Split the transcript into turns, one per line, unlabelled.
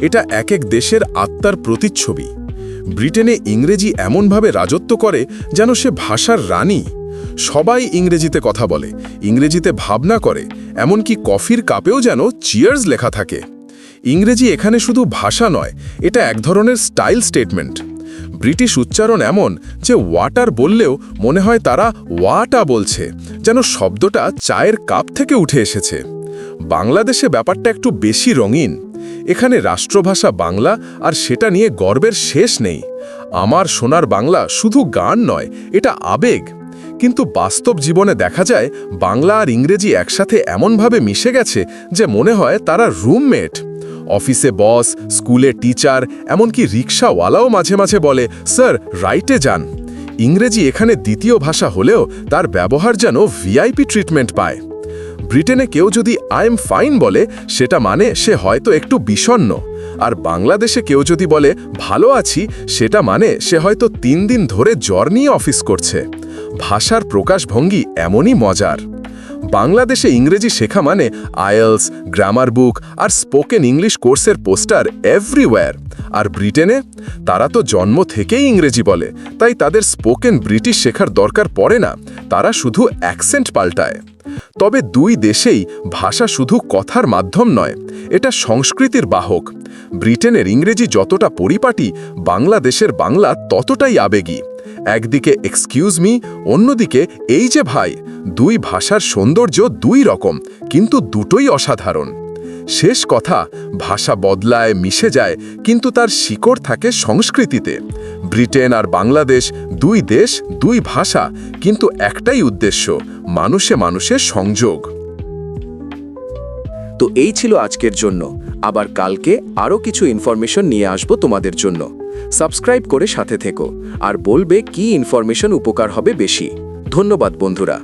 এটা এক এক দেশের আত্মার প্রতিচ্ছবি। ব্রিটেনে ইংরেজি এমনভাবে রাজত্ব করে যেন সে ভাষার রানী। সবাই ইংরেজিতে কথা বলে, ইংরেজিতে ভাবনা করে, এমনকি কফির কাপেও যেন চিয়ার্স লেখা থাকে। ইংরেজি এখানে শুধু ভাষা নয়, এটা এক ধরনের স্টাইল স্টেটমেন্ট। ব্রিটিশ উচ্চারণ এমন যে ওয়াটার বললেও মনে হয় তারা ওয়াটা বলছে, যেন শব্দটা চায়ের কাপ থেকে উঠে এসেছে। বাংলাদেশে ব্যাপারটা একটু বেশি রঙিন। এখানে রাষ্ট্রভাষা বাংলা আর সেটা নিয়ে গর্বের শেষ নেই। আমার সোনার বাংলা শুধু গান নয়, এটা আবেগ। কিন্তু বাস্তব জীবনে দেখা যায়, বাংলা আর ইংরেজি একসাথে এমনভাবে মিশে গেছে যে মনে হয় তারা রুমমেট। অফিসে বস, স্কুলে টিচার, এমনকি রিক্সাওয়ালাও মাঝে মাঝে বলে, স্যার, রাইটে যান। ইংরেজি এখানে দ্বিতীয় ভাষা হলেও তার ব্যবহার যেন ভিআইপি ট্রিটমেন্ট পায়। ব্রিটেনে কেউ যদি আই এম ফাইন বলে, সেটা মানে সে হয়তো একটু বিষণ্ণ। আর বাংলাদেশে কেউ যদি বলে, ভালো আছি সেটা মানে সে হয়তো তিন দিন ধরে জ্বর নিয়ে অফিস করছে। ভাষার প্রকাশভঙ্গি এমনই মজার। বাংলাদেশে ইংরেজি শেখা মানে আয়েলস গ্রামার বুক আর স্পোকেন ইংলিশ কোর্সের পোস্টার এভরিওয়্যার। আর ব্রিটেনে? তারা তো জন্ম থেকেই ইংরেজি বলে, তাই তাদের স্পোকেন ব্রিটিশ শেখার দরকার পড়ে না। তারা শুধু অ্যাকসেন্ট পাল্টায়। তবে দুই দেশেই ভাষা শুধু কথার মাধ্যম নয়, এটা সংস্কৃতির বাহক। ব্রিটেনের ইংরেজি যতটা পরিপাটি, বাংলাদেশের বাংলা ততটাই আবেগী। একদিকে এক্সকিউজ মি অন্যদিকে, এই যে ভাই দুই ভাষার সৌন্দর্য দুই রকম, কিন্তু দুটোই অসাধারণ। শেষ কথা, ভাষা বদলায়, মিশে যায়, কিন্তু তার শিকড় থাকে সংস্কৃতিতে। ব্রিটেন আর বাংলাদেশ দুই দেশ, দুই ভাষা, কিন্তু একটাই উদ্দেশ্য, মানুষে মানুষের সংযোগ।
তো এই ছিল আজকের জন্য। আবার কালকে আরও কিছু ইনফরমেশন নিয়ে আসব তোমাদের জন্য। সাবস্ক্রাইব করে সাথে থেকো। আর বলবে কি ইনফরমেশন উপকার হবে বেশি। ধন্যবাদ, বন্ধুরা।